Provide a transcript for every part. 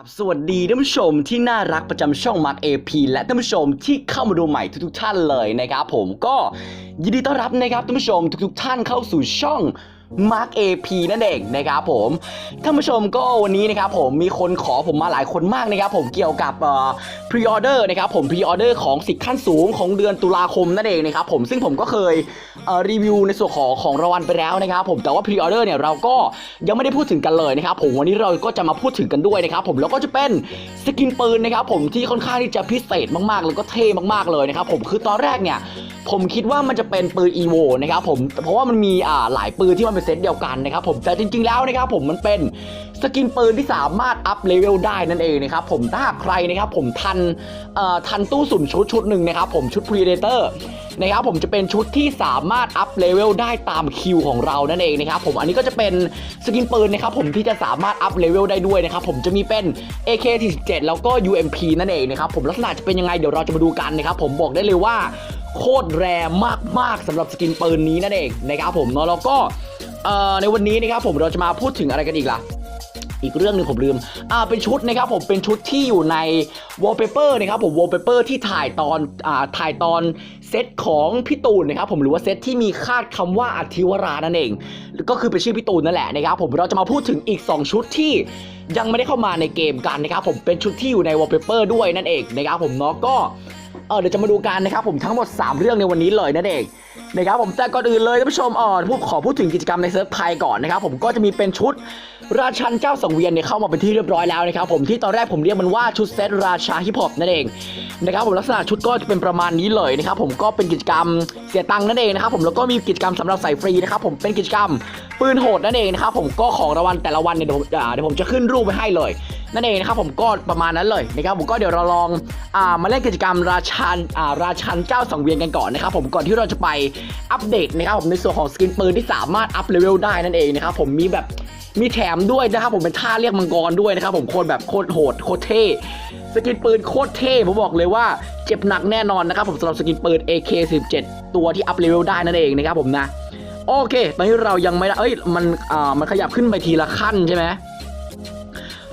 รับสวัสดีท่านผู้ชมที่น่ารักประจำช่องมาร์กเอพีและท่านผู้ชมที่เข้ามาดูใหม่ทุกๆท่านเลยนะครับผมก็ยินดีต้อนรับนะครับท่านผู้ชมทุกๆท่านเข้าสู่ช่อง Mark AP นั่นเองนะครับผมท่านผู้ชมก็วันนี้นะครับผมมีคนขอผมมาหลายคนมากนะครับผมเกี่ยวกับพรีออเดอร์นะครับผมพรีออเดอร์ของสิทธิ์ขั้นสูงของเดือนตุลาคมนั่นเองนะครับผมซึ่งผมก็เคยเรีวิวในส่วนของของรางวัลไปแล้วนะครับผมแต่ว่าพรีออเดอร์เนี่ยเราก็ยังไม่ได้พูดถึงกันเลยนะครับผมวันนี้เราก็จะมาพูดถึงกันด้วยนะครับผมแล้วก็จะเป็นสกินปืนนะครับผมที่ค่อนข้างที่จะพิเศษมากๆ แล้วก็เท่มากๆเลยนะครับผมคือตอนแรกเนี่ยผมคิดว่ามันจะเป็นปืน EVO นะครับผมเพราะว่ามันมีอ่าหลายปืนที่มันเป็นเซตเดียวกันนะครับผมแต่จริง ๆ แล้วนะครับผมมันเป็นสกินปืนที่สามารถอัพเลเวลได้นั่นเองนะครับผมถ้าใครนะครับผมทันทันตู้สุ่มชุดชุดหนึ่งนะครับผมชุด Predator นะครับผมจะเป็นชุดที่สามารถอัพเลเวลได้ตามคิวของเรานั่นเองนะครับผมอันนี้ก็จะเป็นสกินปืนนะครับผมที่จะสามารถอัพเลเวลได้ด้วยนะครับผมจะมีเป็น AK47 แล้วก็ UMP นั่นเองนะครับผมลักษณะจะเป็นยังไงเดี๋ยวเราจะมาดูกันนะครับผมบอกได้เลยว่าโคตรแรมากๆสำหรับสกินปืนนี้นั่นเองนะครับผมเนาะแล้วก็ ในวันนี้นะครับผมเราจะมาพูดถึงอะไรกันอีกล่ะอีกเรื่องหนึ่งผมลืม อ่า เป็นชุดนะครับผม เป็นชุดที่อยู่ใน wallpaper นะครับผม wallpaper ที่ถ่ายตอน อ่า ถ่ายตอนเซตของพี่ตูนนะครับผมหรือว่าเซตที่มีคาดคำว่าอธิวรานั่นเอง ก็คือเป็นชื่อพี่ตูนนั่นแหละนะครับผม เราจะมาพูดถึงอีก 2 ชุดที่ยังไม่ได้เข้ามาในเกมกันนะครับผม เป็นชุดที่อยู่ใน wallpaper ด้วยนั่นเองนะครับผมเนาะ ก็ เออเดี๋ยวจะมาดูกันนะครับผมทั้งหมด 3 เรื่องในวันนี้เลยนั่นเองนะครับผมแต่ก่อนอื่นเลยท่านผู้ชมอ่อนพูดขอพูดถึงกิจกรรมในเซิร์ฟไทยก่อนนะครับผมก็จะมีเป็นชุดราชันเจ้าสังเวียนเนี่ยเข้ามาเป็นที่เรียบร้อยแล้วนะครับผมที่ตอนแรกผมเรียกมันว่าชุดเซตราชาฮิปฮอปนั่นเองนะครับผมลักษณะชุดก็จะเป็นประมาณนี้เลยนะครับผมก็เป็นกิจกรรมเสียตังค์นั่นเองนะครับผมแล้วก็มีกิจกรรมสำหรับใส่ฟรีนะครับผมเป็นกิจกรรมปืนโหดนั่นเองนะครับผมก็ของรางวัลแต่ละวันเนี่ยเดี๋ยวเดี๋ยวผมจะขึ้นรูปไปให้เลย นั่นเองนะครับผมก็ประมาณนั้นเลยนะครับผมก็เดี๋ยวเราลองอ่ามาเล่นกิจกรรมราชันอ่าราชันเจ้าสังเวียนกันก่อนนะครับผมก่อนที่เราจะไปอัปเดตนะครับผมในส่วนของสกินปืนที่สามารถอัพเลเวลได้นั่นเองนะครับผมมีแบบมีแถมด้วยนะครับผมเป็นท่าเรียกมังกรด้วยนะครับผมโคตรแบบโคตรโหดโคตรเท่สกินปืนโคตรเท่ผมบอกเลยว่าเจ็บหนักแน่นอนนะครับผมสำหรับสกินปืน AK17 ตัวที่อัพเลเวลได้นั่นเองนะครับผมนะโอเค ตอนนี้เรายังไม่ได้เอ้ยมันอ่ามันขยับขึ้นไปทีละขั้นใช่ไหม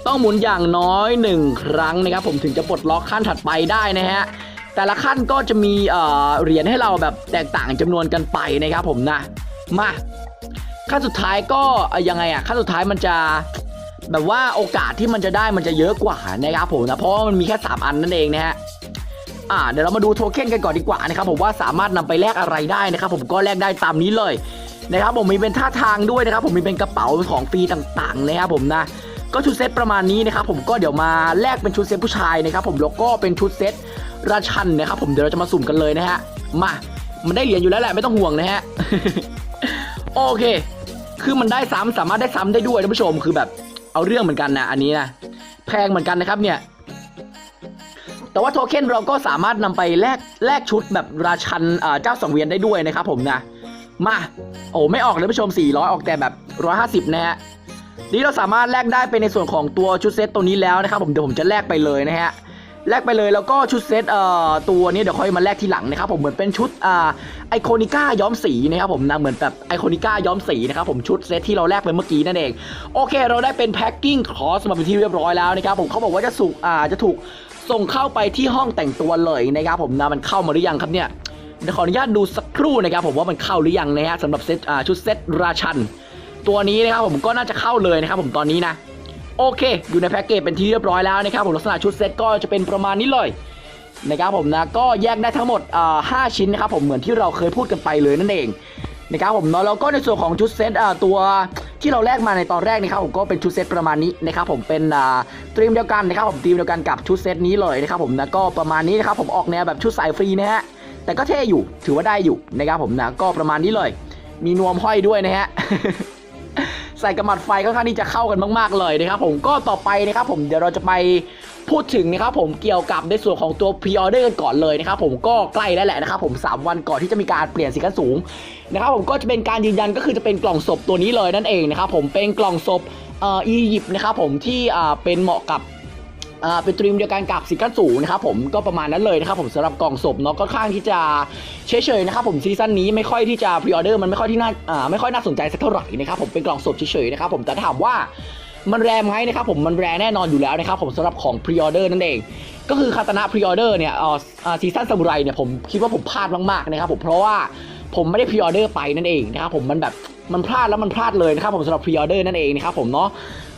ต้องหมุนอย่างน้อย 1 ครั้งนะครับผมถึงจะปลดล็อกขั้นถัดไปได้นะฮะแต่ละขั้นก็จะมีเหรียญให้เราแบบแตกต่างจำนวนกันไปนะครับผมนะมาขั้นสุดท้ายก็ยังไงอะขั้นสุดท้ายมันจะแบบว่าโอกาสที่มันจะได้มันจะเยอะกว่านะครับผมนะเพราะมันมีแค่ 3 อันนั่นเองนะฮะอ่าเดี๋ยวเรามาดูโทเค็นกันก่อนดีกว่านะครับผมว่าสามารถนำไปแลกอะไรได้นะครับผมก็แลกได้ตามนี้เลยนะครับผมมีเป็นท่าทางด้วยนะครับผมมีเป็นกระเป๋าของฟรีต่างๆนะครับผมนะ ก็ชุดเซตประมาณนี้นะครับผมก็เดี๋ยวมาแลกเป็นชุดเซตผู้ชายนะครับผมแล้วก็เป็นชุดเซตราชันนะครับผมเดี๋ยวเราจะมาสุ่มกันเลยนะฮะมามันได้เหรียญอยู่แล้วแหละไม่ต้องห่วงนะฮะโอเค คือมันได้ซ้ำสามารถได้ซ้ำได้ด้วยท่านผู้ชมคือแบบเอาเรื่องเหมือนกันนะอันนี้นะแพงเหมือนกันนะครับเนี่ยแต่ว่าโทเค็นเราก็สามารถนำไปแลกแลกชุดแบบราชันเจ้าสังเวียนได้ด้วยนะครับผมนะมาโอ้ไม่ออกเลยท่านผู้ชม 400 ออกแต่แบบ 150 นะฮะ นี่เราสามารถแลกได้เป็นในส่วนของตัวชุดเซตตัวนี้แล้วนะครับผมเดี๋ยวผมจะแลกไปเลยนะฮะแลกไปเลยแล้วก็ชุดเซตเอ่อตัวนี้เดี๋ยวค่อยมาแลกทีหลังนะครับผมเหมือนเป็นชุดอ่าไอโคนิก้าย้อมสีนะครับผมนะเหมือนแบบไอโคนิก้าย้อมสีนะครับผมชุดเซตที่เราแลกไปเมื่อกี้นั่นเองโอเค เราได้เป็นแพ็คกิ้งคอสมาเป็นที่เรียบร้อยแล้วนะครับผมเขาบอกว่าจะสุกอ่าจะถูกส่งเข้าไปที่ห้องแต่งตัวเลยนะครับผมนะมันเข้ามาหรือยังครับเนี่ยเดี๋ยวขออนุญาตดูสักครู่นะครับผมว่ามันเข้าหรือยังนะฮะสำหรับเซตอ่าชุดเซตราชัน ตัวนี้นะครับผมก็น่าจะเข้าเลยนะครับผมตอนนี้นะ โอเค อยู่ในแพ็กเกจเป็นที่เรียบร้อยแล้วนะครับผมลักษณะชุดเซตก็จะเป็นประมาณนี้เลยนะครับผมนะก็แยกได้ทั้งหมดห้าชิ้นนะครับผมเหมือนที่เราเคยพูดกันไปเลยนั่นเองนะครับผมเนาะแล้วก็ในส่วนของชุดเซตตัวที่เราแลกมาในตอนแรกนะครับผมก็เป็นชุดเซตประมาณนี้นะครับผมเป็นตรีมเดียวกันนะครับผมตรีมเดียวกันกับชุดเซตนี้เลยนะครับผมนะก็ประมาณนี้นะครับผมออกแนวแบบชุดสายฟรีนะฮะแต่ก็เท่อยู่ถือว่าได้อยู่นะครับผมนะก็ประมาณนี้เลย มีนวมห้อยด้วยนะฮะ ใส่กระหมัดไฟค่อนข้างที่จะเข้ากันมาก ๆ เลยนะครับผมก็ต่อไปนะครับผมเดี๋ยวเราจะไปพูดถึงนะครับผมเกี่ยวกับในส่วนของตัวพรีออเดอร์กันก่อนเลยนะครับผมก็ใกล้แล้วแหละนะครับผม 3 วันก่อนที่จะมีการเปลี่ยนสีกันสูงนะครับผมก็จะเป็นการยืนยันก็คือจะเป็นกล่องศพตัวนี้เลยนั่นเองนะครับผมเป็นกล่องศพเอ่ออียิปต์นะครับผมที่อ่าเป็นเหมาะกับ อ่าเป็นตรีมเดียวกันกับสิกันสูนะครับผมก็ประมาณนั้นเลยนะครับผมสำหรับกล่องศพเนาะก็ค่อนข้างที่จะเฉยๆนะครับผมซีซั่นนี้ไม่ค่อยที่จะพรีออเดอร์มันไม่ค่อยที่น่าอ่าไม่ค่อยน่าสนใจสักเท่าไหร่นะครับผมเป็นกล่องศพเฉยๆนะครับผมแต่ถามว่ามันแรงไหมนะครับผมมันแรงแน่นอนอยู่แล้วนะครับผมสำหรับของพรีออเดอร์นั่นเอง ก็คือคาตานะพรีออเดอร์เนี่ยอ่ออ่าซีซั่นซามูไรเนี่ยผมคิดว่าผมพลาดมากๆนะครับผมเพราะว่าผมไม่ได้พรีออเดอร์ไปนั่นเองนะครับผมมันแบบมันพลาดแล้วมันพลาดเลยนะครับผมสำหรับพรีออเดอร์นั่นเองนะครับผมเนาะ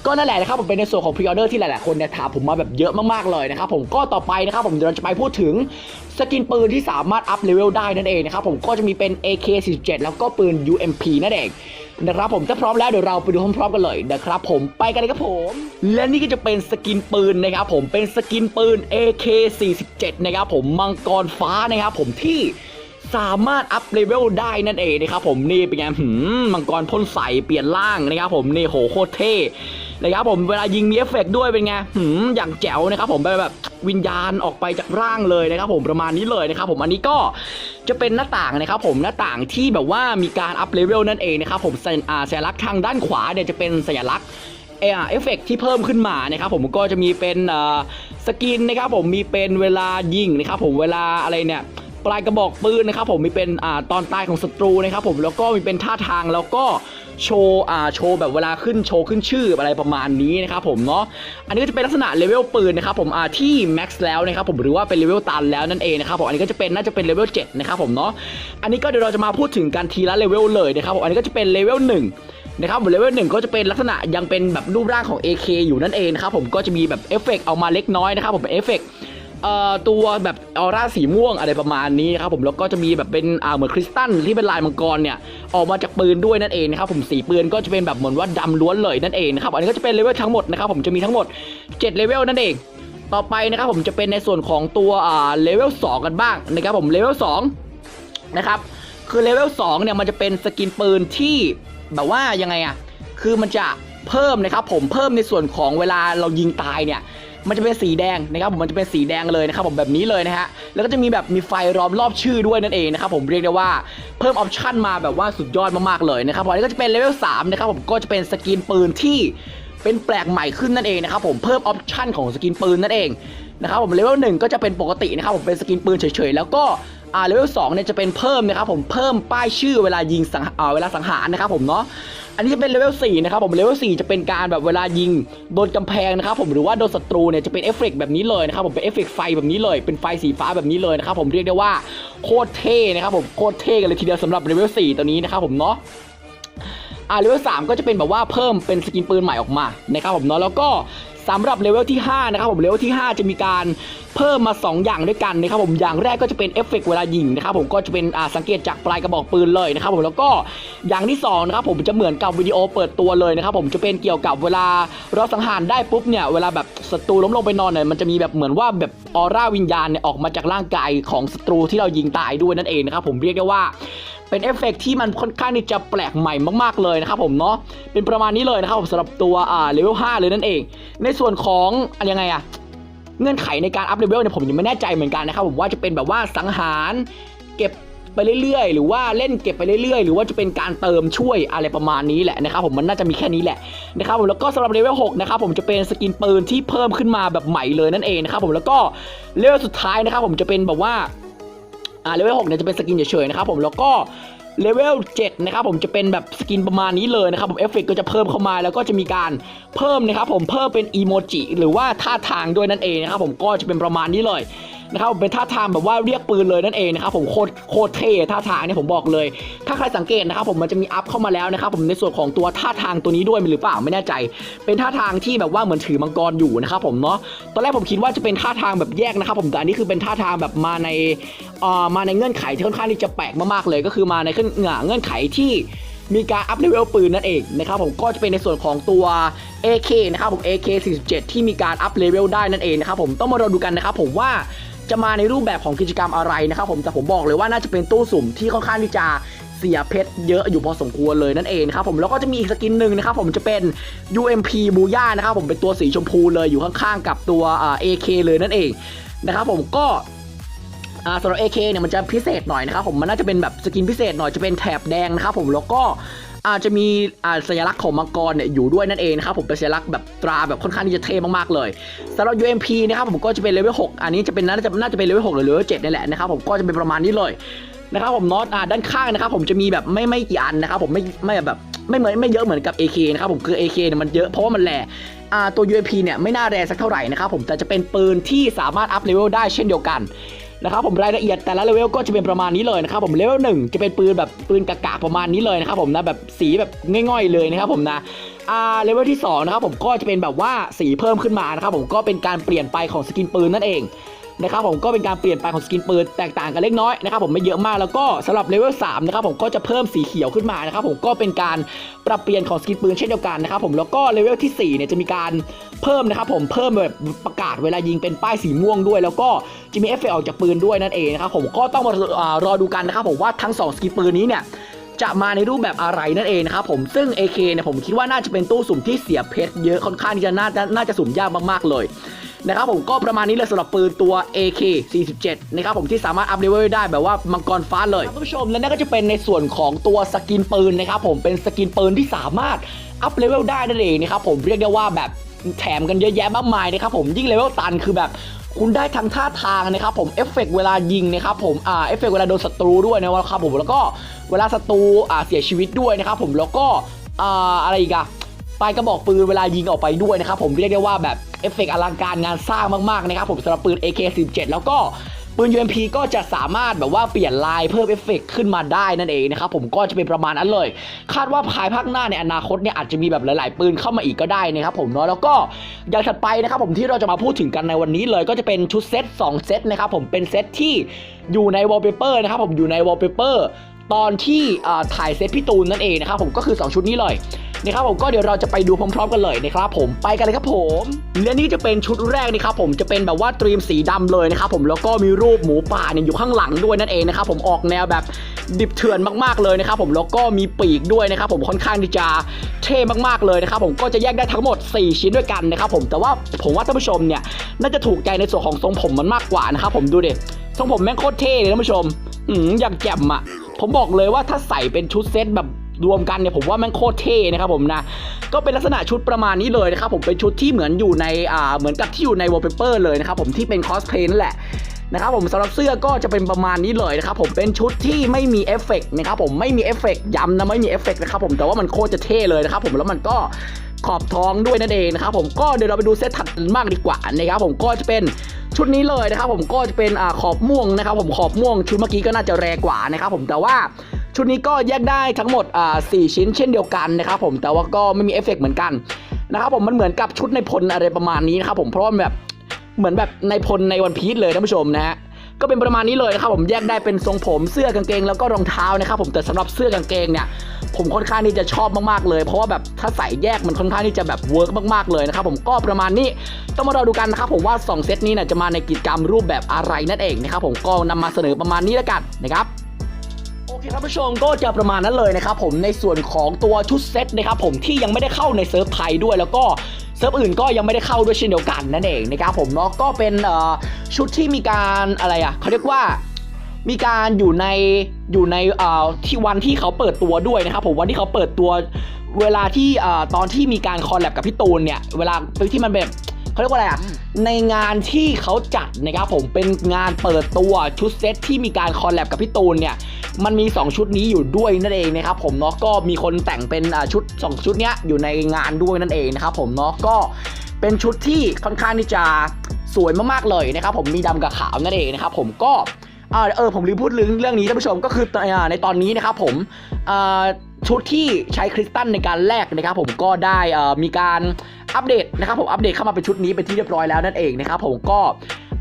ก็นั่นแหละนะครับผมเป็นในส่วนของพรีออเดอร์ที่หลายๆคนเนี่ยถามผมมาแบบเยอะมากๆเลยนะครับผมก็ต่อไปนะครับผมเดี๋ยวเราจะไปพูดถึงสกินปืนที่สามารถอัพเลเวลได้นั่นเองนะครับผมก็จะมีเป็น AK47 แล้วก็ปืน UMP นั่นเองนะครับผมถ้าพร้อมแล้วเดี๋ยวเราไปดูพร้อมๆกันเลยนะครับผมไปกันเลยครับผม และนี่ก็จะเป็นสกินปืนนะครับผมเป็นสกินปืน AK47 นะครับผมมังกรฟ้านะครับผมที่สามารถอัพเลเวลได้นั่นเองนะครับผมนี่เป็นไงหืมมังกรพ่นใสเปลี่ยนร่างนะครับผมนี่โหโคตรเท่ นะครับผมเวลายิงมีเอฟเฟกต์ด้วยเป็นไงหืมอย่างแจ๋วนะครับผมแบบวิญญาณออกไปจากร่างเลยนะครับผมประมาณนี้เลยนะครับผมอันนี้ก็จะเป็นหน้าต่างนะครับผมหน้าต่างที่แบบว่ามีการอัพเลเวลนั่นเองนะครับผมสัญลักษณ์ทางด้านขวาเนี่ยจะเป็นสัญลักษณ์เออเอฟเฟกต์ที่เพิ่มขึ้นมานะครับผมก็จะมีเป็นสกินนะครับผมมีเป็นเวลายิงนะครับผมเวลาอะไรเนี่ยปลายกระบอกปืนนะครับผมมีเป็นอ่าตอนตายของศัตรูนะครับผมแล้วก็มีเป็นท่าทางแล้วก็ โชว์อ่าโชว์แบบเวลาขึ้นโชว์ขึ้นชื่ออะไรประมาณนี้นะครับผมเนาะอันนี้ก็จะเป็นลักษณะเลเวลปืนนะครับผมอ่าที่แม็กซ์แล้วนะครับผมหรือว่าเป็นเลเวลตันแล้วนั่นเองนะครับผมอันนี้ก็จะเป็นน่าจะเป็นเลเวล7นะครับผมเนาะอันนี้ก็เดี๋ยวเราจะมาพูดถึงกันทีละเลเวลเลยนะครับผมอันนี้ก็จะเป็นเลเวล1นะครับเลเวลหนึ่งก็จะเป็นลักษณะยังเป็นแบบรูปร่างของ AK อยู่นั่นเองนะครับผมก็จะมีแบบเอฟเฟกต์เอามาเล็กน้อยนะครับผมเป็นเอฟเฟก ตัวแบบออร่าสีม่วงอะไรประมาณนี้ครับผมแล้วก็จะมีแบบเป็นอ่าเหมือนคริสตัลที่เป็นลายมังกรเนี่ยออกมาจากปืนด้วยนั่นเองนะครับผมสีปืนก็จะเป็นแบบเหมือนว่าดำล้วนเลยนั่นเองนะครับอันนี้ก็จะเป็นเลเวลทั้งหมดนะครับผมจะมีทั้งหมด7เลเวลนั่นเอง ต่อไปนะครับผมจะเป็นในส่วนของตัวอ่าเลเวล2กันบ้างนะครับผมเลเวล2นะครับคือเลเวล2เนี่ยมันจะเป็นสกินปืนที่แบบว่ายังไงอะคือมันจะเพิ่มนะครับผมเพิ่มในส่วนของเวลาเรายิงตายเนี่ย มันจะเป็นสีแดงนะครับผมมันจะเป็นสีแดงเลยนะครับผมแบบนี้เลยนะฮะแล้วก็จะมีแบบมีไฟล้อมรอบชื่อด้วยนั่นเองนะครับผมเรียกได้ว่าเพิ่มออปชั่นมาแบบว่าสุดยอดมากๆเลยนะครับผมอันนี้ก็จะเป็นเลเวล3นะครับผมก็จะเป็นสกินปืนที่เป็นแปลกใหม่ขึ้นนั่นเองนะครับผมเพิ่มออปชั่นของสกินปืนนั่นเองนะครับผมเลเวลหนึ่งก็จะเป็นปกตินะครับผมเป็นสกินปืนเฉยๆแล้วก็ อ่าเลเวลสองเนี่ยจะเป็นเพิ่มนะครับผมเพิ่มป้ายชื่อเวลายิงสังอ่าเวลาสังหารนะครับผมเนาะอันนี้จะเป็นเลเวล4นะครับผมเลเวล4จะเป็นการแบบเวลายิงโดนกำแพงนะครับผมหรือว่าโดนศัตรูเนี่ยจะเป็นเอฟเฟกต์แบบนี้เลยนะครับผมเป็นเอฟเฟกต์ไฟแบบนี้เลยเป็นไฟสีฟ้าแบบนี้เลยนะครับผมเรียกได้ว่าโคตรเท่นะครับผมโคตรเท่กันเลยทีเดียวสำหรับเลเวล4ตัวนี้นะครับผมเนาะอ่าเลเวล3ก็จะเป็นแบบว่าเพิ่มเป็นสกินปืนใหม่ออกมานะครับผมเนาะแล้วก็ สำหรับเลเวลที่ 5 นะครับผมเลเวลที่ 5 จะมีการเพิ่มมา 2 อย่างด้วยกันนะครับผมอย่างแรกก็จะเป็นเอฟเฟกต์เวลายิงนะครับผมก็จะเป็นอ่าสังเกตจากปลายกระบอกปืนเลยนะครับผมแล้วก็อย่างที่2นะครับผมจะเหมือนกับวิดีโอเปิดตัวเลยนะครับผมจะเป็นเกี่ยวกับเวลาเราสังหารได้ปุ๊บเนี่ยเวลาแบบศัตรูล้มลงไปนอนเนี่ยมันจะมีแบบเหมือนว่าแบบออร่าวิญญาณเนี่ยออกมาจากร่างกายของศัตรูที่เรายิงตายด้วยนั่นเองนะครับผมเรียกได้ว่า เป็นเอฟเฟกต์ที่มันค่อนข้างที่จะแปลกใหม่มากๆเลยนะครับผมเนาะเป็นประมาณนี้เลยนะครับผมสำหรับตัวอ่าเลเวล5เลยนั่นเอง ในส่วนของอันยังไงอะเงื่อนไขในการอัพเลเวลเนี่ยผมยังไม่แน่ใจเหมือนกันนะครับผมว่าจะเป็นแบบว่าสังหารเก็บไปเรื่อยๆ หรือว่าเล่นเก็บไปเรื่อยๆ หรือว่าจะเป็นการเติมช่วยอะไรประมาณนี้แหละนะครับผมมันน่าจะมีแค่นี้แหละนะครับผมแล้วก็สำหรับเลเวล6นะครับผมจะเป็นสกินปืนที่เพิ่มขึ้นมาแบบใหม่เลยนั่นเองนะครับผมแล้วก็เลเวลสุดท้ายนะครับผมจะเป็นแบบว่า อ่าเลเวลหกเนี่ยจะเป็นสกินเฉยๆนะครับผมแล้วก็เลเวล7นะครับผมจะเป็นแบบสกินประมาณนี้เลยนะครับผมเอฟเฟกก็จะเพิ่มเข้ามาแล้วก็จะมีการเพิ่มนะครับผมเพิ่มเป็นอีโมจิหรือว่าท่าทางด้วยนั่นเองนะครับผมก็จะเป็นประมาณนี้เลย นะครับเป็นท่าทางแบบว่าเรียกปืนเลยนั่นเองนะครับผมโคตรโคตรเท่ท่าทางเนี่ยผมบอกเลย ถ้าใครสังเกตนะครับผมมันจะมีอัพเข้ามาแล้วนะครับผมในส่วนของตัวท่าทางตัวนี้ด้วยหรือเปล่าไม่แน่ใจ เป็นท่าทางที่แบบว่าเหมือนถือมังกรอยู่นะครับผมเนาะตอนแรกผมคิดว่าจะเป็นท่าทางแบบแยกนะครับผมแต่อันนี้คือเป็นท่าทางแบบมาในเอ่อมาในเงื่อนไขที่ค่อนข้างที่จะแปลกมากๆเลย ก็คือมาในเงื่อนไขที่มีการอัพเลเวลปืนนั่นเองนะครับผมก็จะเป็นในส่วนของตัว AK นะครับผม AK 47 ที่มีการอัพเลเวลได้นั่นเองนะครับผมต้องมารอดูกันนะครับผมว่า จะมาในรูปแบบของกิจกรรมอะไรนะครับผมแต่ผมบอกเลยว่าน่าจะเป็นตู้สุ่มที่ค่อนข้างที่จะเสียเพชรเยอะอยู่พอสมควรเลยนั่นเองนะครับผมแล้วก็จะมีอีกสกินหนึ่งนะครับผมจะเป็น UMP บูย่านะครับผมเป็นตัวสีชมพูเลยอยู่ข้างๆกับตัวอ่า AK เลยนั่นเองนะครับผมก็สำหรับ AK เนี่ยมันจะพิเศษหน่อยนะครับผมมันน่าจะเป็นแบบสกินพิเศษหน่อยจะเป็นแถบแดงนะครับผมแล้วก็ อาจจะมีอ่าสัญลักษณ์ของมังกรเนี่ยอยู่ด้วยนั่นเองนะครับผมเป็นสัญลักษณ์แบบตราแบบค่อนข้างที่จะเท่มากๆเลยสำหรับ UMP นะครับผมก็จะเป็นเลเวล6อันนี้จะเป็นน่าจะน่าจะเป็นเลเวล6หรือเลเวล7นี่แหละนะครับผมก็จะเป็นประมาณนี้เลยนะครับผมน็อตอ่าด้านข้างนะครับผมจะมีแบบไม่ไม่กี่อันนะครับผมไม่ไม่แบบไม่เหมือนไม่เยอะเหมือนกับ AK นะครับผมคือ AK เนี่ยมันเยอะเพราะว่ามันแหลอ่าตัว UMP เนี่ยไม่น่าแรงสักเท่าไหร่นะครับผมแต่จะเป็นปืนที่สามารถอัพเลเวลได้เช่นเดียวกัน นะครับผมรายละเอียดแต่ละเลเวลก็จะเป็นประมาณนี้เลยนะครับผมเลเวลหนึ่งจะเป็นปืนแบบปืนกะกะประมาณนี้เลยนะครับผมนะแบบสีแบบง่อยๆเลยนะครับผมนะอ่าเลเวลที่สองนะครับผมก็จะเป็นแบบว่าสีเพิ่มขึ้นมานะครับผมก็เป็นการเปลี่ยนไปของสกินปืนนั่นเอง นะครับผมก็เป็นการเปลี่ยนไปของสกินปืนแตกต่างกันเล็กน้อยนะครับผมไม่เยอะมากแล้วก็สำหรับเลเวล3นะครับผมก็จะเพิ่มสีเขียวขึ้นมานะครับผมก็เป็นการปรับเปลี่ยนของสกินปืนเช่นเดียวกันนะครับผมแล้วก็เลเวลที่4เนี่ยจะมีการเพิ่มนะครับผมเพิ่มแบบประกาศเวลายิงเป็นป้ายสีม่วงด้วย แล้วก็จะมีเอฟเฟกต์ออกจากปืนด้วยนั่นเองนะครับผมก็ต้องมารอดูกันนะครับผมว่าทั้งสองสกินปืนนี้เนี่ยจะมาในรูปแบบอะไรนั่นเองนะครับผมซึ่ง AK เนี่ยผมคิดว่าน่าจะเป็นตู้สุ่มที่เสียเพชรเยอะค่อนข้างที่จะน่าน่าจะสุ่มยากมากๆเลย นะครับผมก็ประมาณนี้เลยสำหรับปืนตัว AK 47นะครับผมที่สามารถอัพเลเวลได้แบบว่ามังกรฟ้าเลยท่านผู้ชมและนั่นก็จะเป็นในส่วนของตัวสกินปืนนะครับผมเป็นสกินปืนที่สามารถอัพเลเวลได้นั่นเองนะครับผมเรียกได้ว่าแบบแถมกันเยอะแยะมากมายนะครับผมยิ่งเลเวลตันคือแบบคุณได้ทั้งท่าทางนะครับผมเอฟเฟกต์เวลายิงนะครับผมอ่าเอฟเฟกต์เวลาโดนศัตรูด้วยนะครับผมแล้วก็เวลาศัตรูอ่าเสียชีวิตด้วยนะครับผมแล้วก็อ่าอะไรอีกอะ ปลายกระบอกปืนเวลายิงออกไปด้วยนะครับผมเรียกได้ว่าแบบเอฟเฟกต์อลังการงานสร้างมากๆนะครับผมสำหรับปืน AK47 แล้วก็ปืน UMP ก็จะสามารถแบบว่าเปลี่ยนลายเพิ่มเอฟเฟกต์ขึ้นมาได้นั่นเองนะครับผมก็จะเป็นประมาณนั้นเลย คาดว่าภายภาคหน้าในอนาคตเนี่ยอาจจะมีแบบหลาย ๆ ปืนเข้ามาอีกก็ได้นะครับผมเนาะแล้วก็อย่างถัดไปนะครับผมที่เราจะมาพูดถึงกันในวันนี้เลยก็จะเป็นชุดเซต2เซตนะครับผมเป็นเซตที่อยู่ในวอลเปเปอร์นะครับผมอยู่ในวอลเปเปอร์ ตอนที่ถ่ายเซตพี่ตูนนั่นเองนะครับผมก็คือ 2 ชุดนี้เลยนะครับผมก็เดี๋ยวเราจะไปดูพร้อมๆกันเลยนะครับผมไปกันเลยครับผม และนี่จะเป็นชุดแรกนะครับผมจะเป็นแบบว่าตรีมสีดำเลยนะครับผมแล้วก็มีรูปหมูป่าเนี่ยอยู่ข้างหลังด้วยนั่นเองนะครับผมออกแนวแบบดิบเถื่อนมากๆเลยนะครับผมแล้วก็มีปีกด้วยนะครับผมค่อนข้างที่จะเท่มากๆเลยนะครับผมก็จะแยกได้ทั้งหมด 4 ชิ้นด้วยกันนะครับผมแต่ว่าผมว่าท่านผู้ชมเนี่ยน่าจะถูกใจในส่วนของทรงผมมันมากกว่านะครับผมดูดิทรงผมแม่งโคตรเท่เลยท่านผู้ชม อืมอยากแจ่มอะผมบอกเลยว่าถ้าใส่เป็นชุดเซตแบบรวมกันเนี่ยผมว่ามันโคตรเท่นะครับผมนะก็เป็นลักษณะชุดประมาณนี้เลยนะครับผมเป็นชุดที่เหมือนอยู่ในอ่าเหมือนกับที่อยู่ในวอลเปเปอร์เลยนะครับผมที่เป็นคอสเพลนแหละนะครับผมสำหรับเสื้อก็จะเป็นประมาณนี้เลยนะครับผมเป็นชุดที่ไม่มีเอฟเฟกต์นะครับผมไม่มีเอฟเฟกต์ย้ำนะไม่มีเอฟเฟกต์นะครับผมแต่ว่ามันโคตรจะเท่เลยนะครับผมแล้วมันก็ ขอบท้องด้วยนั่นเองนะครับผมก็เดี๋ยวเราไปดูเซตถัดกันบ้างดีกว่านะครับผมก็จะเป็นชุดนี้เลยนะครับผมก็จะเป็นอ่าขอบม่วงนะครับผมขอบม่วงชุดเมื่อกี้ก็น่าจะแรงกว่านะครับผมแต่ว่าชุดนี้ก็แยกได้ทั้งหมดอ่าสชิ้นเช่นเดียวกันนะครับผมแต่ว่าก็ไม่มีเอฟเฟกต์เหมือนกันนะครับผมมันเหมือนกับชุดในพลอะไรประมาณนี้นะครับผมเพราะแบบเหมือนแบบในพลในวันพีชเลยท่านผู้ชมนะฮะ ก็เป็นประมาณนี้เลยนะครับผมแยกได้เป็นทรงผมเสื้อกางเกงแล้วก็รองเท้านะครับผมแต่สำหรับเสื้อกางเกงเนี่ยผมค่อนข้างที่จะชอบมากๆเลย เพราะว่าแบบถ้าใส่แยกมันค่อนข้างที่จะแบบเวิร์กมากๆเลยนะครับผมก็ประมาณนี้ต้องมารอดูกันนะครับผมว่าสองเซตนี้เนี่ยจะมาในกิจกรรมรูปแบบอะไรนั่นเองนะครับผมก็นำมาเสนอประมาณนี้แล้วกันนะครับโอเคครับผู้ชมก็จะประมาณนั้นเลยนะครับผมในส่วนของตัวชุดเซตนะครับผมที่ยังไม่ได้เข้าในเซิร์ฟไทยด้วยแล้วก็ เซิร์ฟอื่นก็ยังไม่ได้เข้าด้วยเช่นเดียวกันนั่นเองนะครับผมเนาะก็เป็นชุดที่มีการอะไรอะเขาเรียกว่ามีการอยู่ในอยู่ในที่วันที่เขาเปิดตัวด้วยนะครับผมวันที่เขาเปิดตัวเวลาที่ตอนที่มีการคอลแลบกับพี่ตูนเนี่ยเวลาที่มันแบบ เขาเรียกว่าอะไรอะในงานที่เขาจัดนะครับผมเป็นงานเปิดตัวชุดเซตที่มีการคอลแลบกับพี่ตูนเนี่ยมันมี 2 ชุดนี้อยู่ด้วยนั่นเองนะครับผมเนาะก็มีคนแต่งเป็นอ่าชุด 2 ชุดเนี้ยอยู่ในงานด้วยนั่นเองนะครับผมเนาะก็เป็นชุดที่ค่อนข้างที่จะสวยมากๆเลยนะครับผมมีดำกับขาวนั่นเองนะครับผมก็อ่าเออผมลืมพูดเรื่องเรื่องนี้ท่านผู้ชมก็คืออ่าในตอนนี้นะครับผมอ่าชุดที่ใช้คริสตัลในการแลกนะครับผมก็ได้อ่ามีการ อัปเดตนะครับผมอัปเดตเข้ามาเป็นชุดนี้เป็นที่เรียบร้อยแล้วนั่นเองนะครับผมก็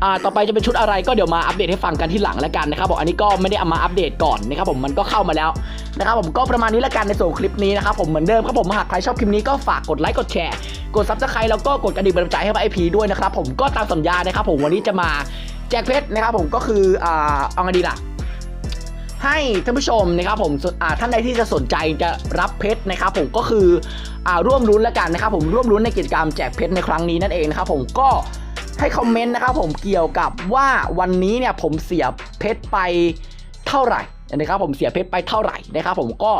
อ่าต่อไปจะเป็นชุดอะไรก็เดี๋ยวมาอัปเดตให้ฟังกันที่หลังแล้วกันนะครับผมอันนี้ก็ไม่ได้เอามาอัปเดตก่อนนะครับผมมันก็เข้ามาแล้วนะครับผมก็ประมาณนี้แล้วกันในส่วนคลิปนี้นะครับผมเหมือนเดิมครับผมหากใครชอบคลิปนี้ก็ฝากกดไลค์กดแชร์กดซับสไครต์แล้วก็กดกระดิ่งเป็นกำลังใจให้ไอพีด้วยนะครับผมก็ตามสัญญานะครับผมวันนี้จะมาแจกเพชรนะครับผมก็คืออ่าเอาไงดีล่ะ ให้ท่านผู้ชมนะครับผมท่านใดที่จะสนใจจะรับเพชรนะครับผมก็คืออร่วมรุ้นแล้วกันนะครับผมร่วมรุ้นในกิจกรรมแจกเพชรในครั้งนี้นั่นเองนะครับผมก็ให้คอมเมนต์นะครับผมเกี่ยวกับว่าวันนี้เนี่ยผมเสียเพชรไปเท่าไหร่นะครับผมเสียเพชรไปเท่าไหร่นะครับผมก็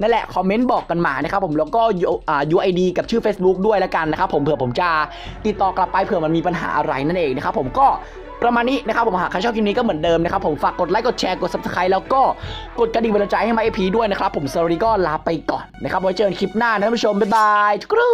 นั่นแหละคอมเมนต์บอกกันมานะครับผมแล้วก็ U- อ่า UID กับชื่อ Facebook ด้วยแล้วกันนะครับผมเผื่อผมจะติดต่อกลับไปเผื่อมันมีปัญหาอะไรนั่นเองนะครับผมก็ ประมาณนี้นะครับผมหากใครชอบคลิปนี้ก็เหมือนเดิมนะครับผมฝากกดไลค์กดแชร์กด subscribe แล้วก็กดกระดิ่งเป็นกำลังใจให้มาเอพีด้วยนะครับผมสวัสดีก็ลาไปก่อนนะครับไว้เจอกันคลิปหน้านะท่านผู้ชมบ๊ายบายทุกครู